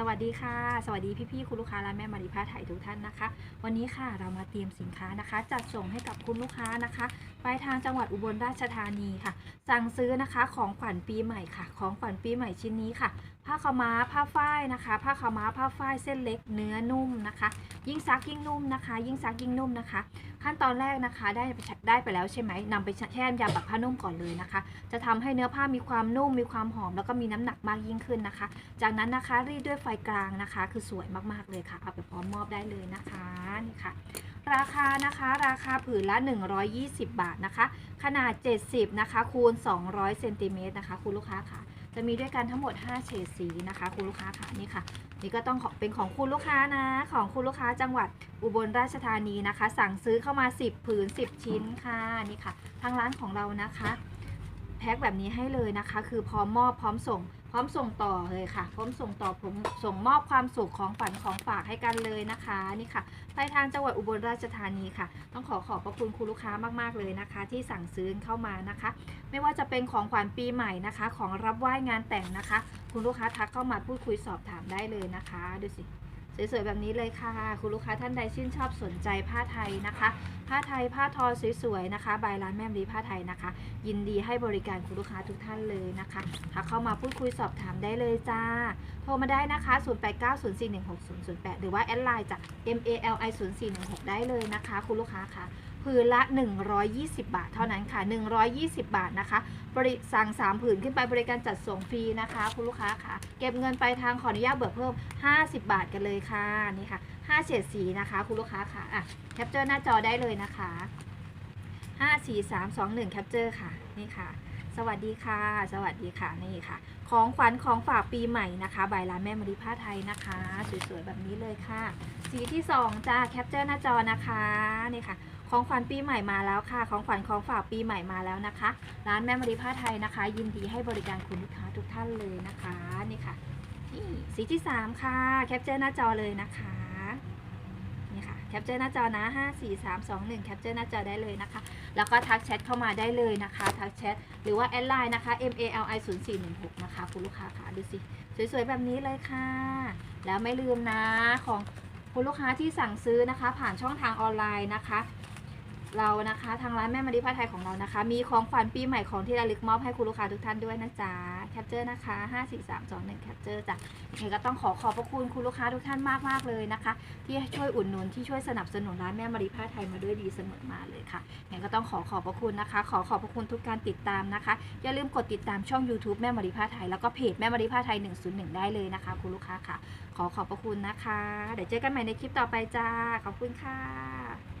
สวัสดีค่ะ สวัสดีพี่ๆคุณลูกค้าและแม่มาริผ้าไทยทุกท่านนะคะ วันนี้ค่ะเรามาเตรียมสินค้านะคะ จัดส่งให้กับคุณลูกค้านะคะปลายทางจังหวัดอุบลราชธานีค่ะ สั่งซื้อนะคะของขวัญปีใหม่ค่ะ ของขวัญปีใหม่ชิ้นนี้ค่ะ ผ้าขาวม้าผ้าฝ้ายนะคะ ผ้าขาวม้าผ้าฝ้ายเส้นเล็กเนื้อนุ่มนะคะ ยิ่งซักยิ่งนุ่มนะคะ ยิ่งซักยิ่งนุ่มนะคะ ขั้นตอนแรกนะคะได้ไปได้ไปแล้วใช่ไหมนำไปแช่น้ำยาปักผ้านุ่มก่อนเลยนะคะ จะทำให้เนื้อผ้ามีความนุ่มมีความหอม แล้วก็มีน้ำหนักมากยิ่งขึ้นนะคะ จากนั้นนะคะรีดด้วยไฟกลางนะคะ คือสวยมากๆเลยค่ะ เอาไปพร้อมมอบได้เลยนะคะนี่ค่ะ ราคานะคะราคาผืนละ 120 บาทนะคะ ขนาด 70 นะคะ คูณ 200เซนติเมตรนะคะ คุณลูกค้าค่ะ จะมีด้วยกันทั้งหมด 5 เฉดสีนะคะ คุณลูกค้าค่ะนี่ค่ะนี่ก็ต้องขอเป็นของคุณลูกค้านะ ของคุณลูกค้าจังหวัดอุบลราชธานีนะคะ สั่งซื้อเข้ามา 10 ผืน 10 ชิ้นค่ะนี่ค่ะ ทางร้านของเรานะคะ แพ็คแบบนี้ให้เลยนะคะ คือพร้อมมอบพร้อมส่ง พร้อมส่งต่อเลยค่ะ พร้อมส่งต่อผมส่งมอบความสุขของฝันของฝากให้กันเลยนะคะนี่ค่ะปลายทางจังหวัดอุบลราชธานีค่ะ ต้องขอขอบพระคุณคุณลูกค้ามากๆเลยนะคะ ที่สั่งซื้อเข้ามานะคะ ไม่ว่าจะเป็นของขวัญปีใหม่นะคะ ของรับไหว้งานแต่งนะคะ คุณลูกค้าทักเข้ามาพูดคุยสอบถามได้เลยนะคะดูสิ สวยๆแบบนี้เลยค่ะ คุณลูกค้าท่านใดชื่นชอบสนใจผ้าไทยนะคะ ผ้าไทยผ้าทอสวยๆนะคะบายร้านแม่มรีผ้าไทยนะคะ ยินดีให้บริการคุณลูกค้าทุกท่านเลยนะคะทักเข้ามาพูดคุยสอบถามได้เลยจ้า โทรมาได้นะคะ 0890416008 หรือว่าแอดไลน์จาก MALI 0416ได้เลยนะคะ คุณลูกค้าค่ะ ผืนละ 120 บาท เท่านั้นค่ะ 120 บาทนะคะ บริสั่ง 3 ผืนขึ้นไปบริการจัดส่งฟรีนะคะ คุณลูกค้าค่ะ เก็บเงินไปทางขออนุญาตเบิกเพิ่ม 50 บาทกันเลยค่ะ นี่ค่ะ5เฉดสีนะคะ คุณลูกค้าค่ะ อะ แคปเจอร์หน้าจอได้เลยนะคะ 5 4 3 2 1 แคปเจอร์ค่ะ นี่ค่ะ สวัสดีค่ะ สวัสดีค่ะนี่ค่ะ ของขวัญของฝากปีใหม่นะคะบร้านแม่มริผ้าไทยนะคะสวยๆแบบนี้เลยค่ะ สีที่2จ้าแคปเจอร์หน้าจอนะคะนี่ค่ะ ของขวัญปีใหม่มาแล้วค่ะ ของขวัญของฝากปีใหม่มาแล้วนะคะ ร้านแม่มริผ้าไทยนะคะ ยินดีให้บริการคุณลูกค้าทุกท่านเลยนะคะนี่ค่ะนี่สีที่สามค่ะแคปเจอร์หน้าจอเลยนะคะ แคปเจอร์หน้าจอนะ 5 4 3 2 1 แคปเจอร์หน้าจอได้เลยนะคะ แล้วก็ทักแชทเข้ามาได้เลยนะคะ ทักแชทหรือว่าแอดไลน์นะคะ M A L I 0 4 1 6นะคะ คุณลูกค้าค่ะ ดูสิ สวยๆ แบบนี้เลยค่ะ แล้วไม่ลืมนะของคุณลูกค้าที่สั่งซื้อนะคะ ผ่านช่องทางออนไลน์นะคะ เรานะคะทางร้านแม่มาริผ้าไทยของเรานะคะ มีของขวัญปีใหม่ของที่ระลึกมอบให้คุณลูกค้าทุกท่านด้วยนะจ๊ะแคปเจอร์นะคะ5 4 3 2 1แคปเจอร์จ้ะยังไงก็ต้องขอขอบพระคุณคุณลูกค้าทุกท่านมากๆเลยนะคะ ที่ช่วยอุดหนุนที่ช่วยสนับสนุนร้านแม่มาริผ้าไทยมาด้วยดีเสมอมาเลยค่ะยังไงก็ต้องขอขอบพระคุณนะคะ ขอขอบพระคุณทุกการติดตามนะคะ อย่าลืมกดติดตามช่อง YouTube แม่มาริผ้าไทยแล้วก็เพจแม่มาริผ้าไทย 101 ได้เลยนะคะ คุณลูกค้าค่ะ ขอขอบพระคุณนะคะ เดี๋ยวเจอกันใหม่ในคลิปต่อไปจ้าขอบคุณค่ะ